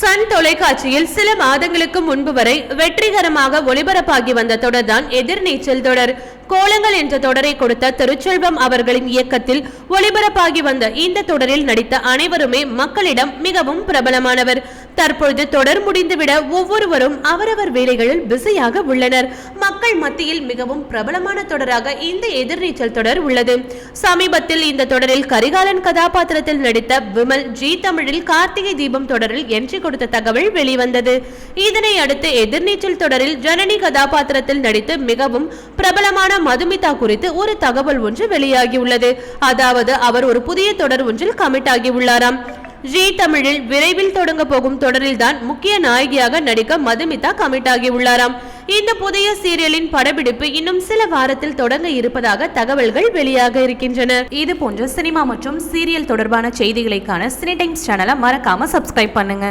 Sun தொலைக்காட்சியில் சில மாதங்களுக்கு முன்பு வரை வெற்றிகரமாக ஒளிபரப்பாகி வந்த தொடர்தான் எதிர்நீச்சல் தொடர். கோலங்கள் என்ற தொடரை கொடுத்த திருச்செல்வம் அவர்களின் இயக்கத்தில் ஒளிபரப்பாகி வந்த இந்த தொடரில் நடித்த அனைவருமே மக்களிடம் மிகவும் பிரபலமானவர். தற்பொழுது தொடர் முடிந்துவிட ஒவ்வொருவரும் அவரவர் வேலைகளில் பிஸியாக உள்ளனர். மக்கள் மத்தியில் மிகவும் பிரபலமான தொடராக இந்த எதிர்நீச்சல் தொடர் உள்ளது. சமீபத்தில் இந்த தொடரில் கரிகாலன் கதாபாத்திரத்தில் நடித்த விமல் ஜி தமிழில் கார்த்திகை தீபம் தொடரில் என்ட்ரி கொடுத்த தகவல் வெளிவந்தது. இதனை அடுத்து எதிர்நீச்சல் தொடரில் ஜனனி கதாபாத்திரத்தில் நடித்து மிகவும் பிரபலமான மதுமிதா குறித்து ஒரு தகவல் ஒன்று வெளியாகியுள்ளது. அதாவது அவர் ஒரு புதிய தொடர் ஒன்றில் கமிட் ஆகியுள்ளாராம். ஜி தமிழில் விரைவில் தொடங்க போகும் தொடரில் தான் முக்கிய நாயகியாக நடிக்க மதுமிதா கமிட் ஆகியுள்ளாராம் இந்த புதிய சீரியலின் படப்பிடிப்பு இன்னும் சில வாரத்தில் தொடங்க இருப்பதாக தகவல்கள் வெளியாக இருக்கின்றன. இது போன்ற சினிமா மற்றும் சீரியல் தொடர்பான செய்திகளைக்கான சினி டைம்ஸ் சேனலை மறக்காம சப்ஸ்கிரைப் பண்ணுங்க.